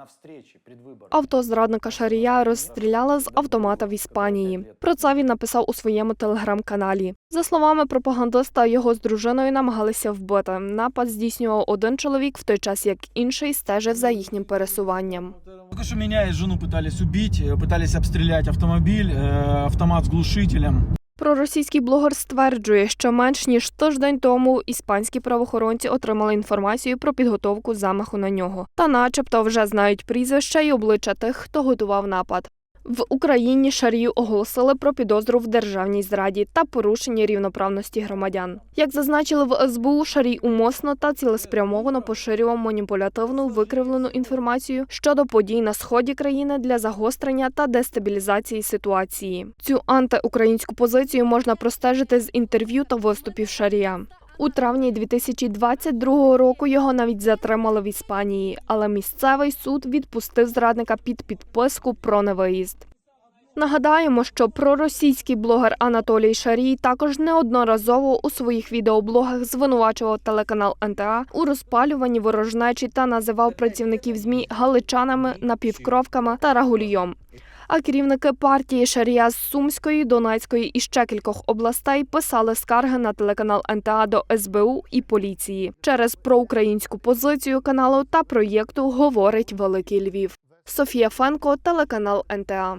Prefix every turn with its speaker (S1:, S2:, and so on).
S1: на встрече предвыборной.
S2: Авто зрадника Шарія розстріляли з автомата в Іспанії. Про це він написав у своєму телеграм-каналі. За словами пропагандиста, його з дружиною намагалися вбити. Напад здійснював один чоловік, в той час як інший стежив за їхнім пересуванням.
S3: Только что меня и жену пытались убить, э, пытались обстрелять автомобиль, э, автомат с глушителем.
S2: Проросійський блогер стверджує, що менш ніж тиждень тому іспанські правоохоронці отримали інформацію про підготовку замаху на нього, та, начебто, вже знають прізвища і обличчя тих, хто готував напад. В Україні Шарію оголосили про підозру в державній зраді та порушенні рівноправності громадян. Як зазначили в СБУ, Шарій умосно та цілеспрямовано поширював маніпулятивну викривлену інформацію щодо подій на сході країни для загострення та дестабілізації ситуації. Цю антиукраїнську позицію можна простежити з інтерв'ю та виступів Шарія. У травні 2022 року його навіть затримали в Іспанії, але місцевий суд відпустив зрадника під підписку про невиїзд. Нагадаємо, що проросійський блогер Анатолій Шарій також неодноразово у своїх відеоблогах звинувачував телеканал НТА у розпалюванні ворожнечі та називав працівників ЗМІ галичанами, напівкровками та рагульйом. А керівники партії Шарія з Сумської, Донецької і ще кількох областей писали скарги на телеканал НТА до СБУ і поліції через проукраїнську позицію каналу та проєкту Говорить Великий Львів. Софія Фенко, телеканал НТА.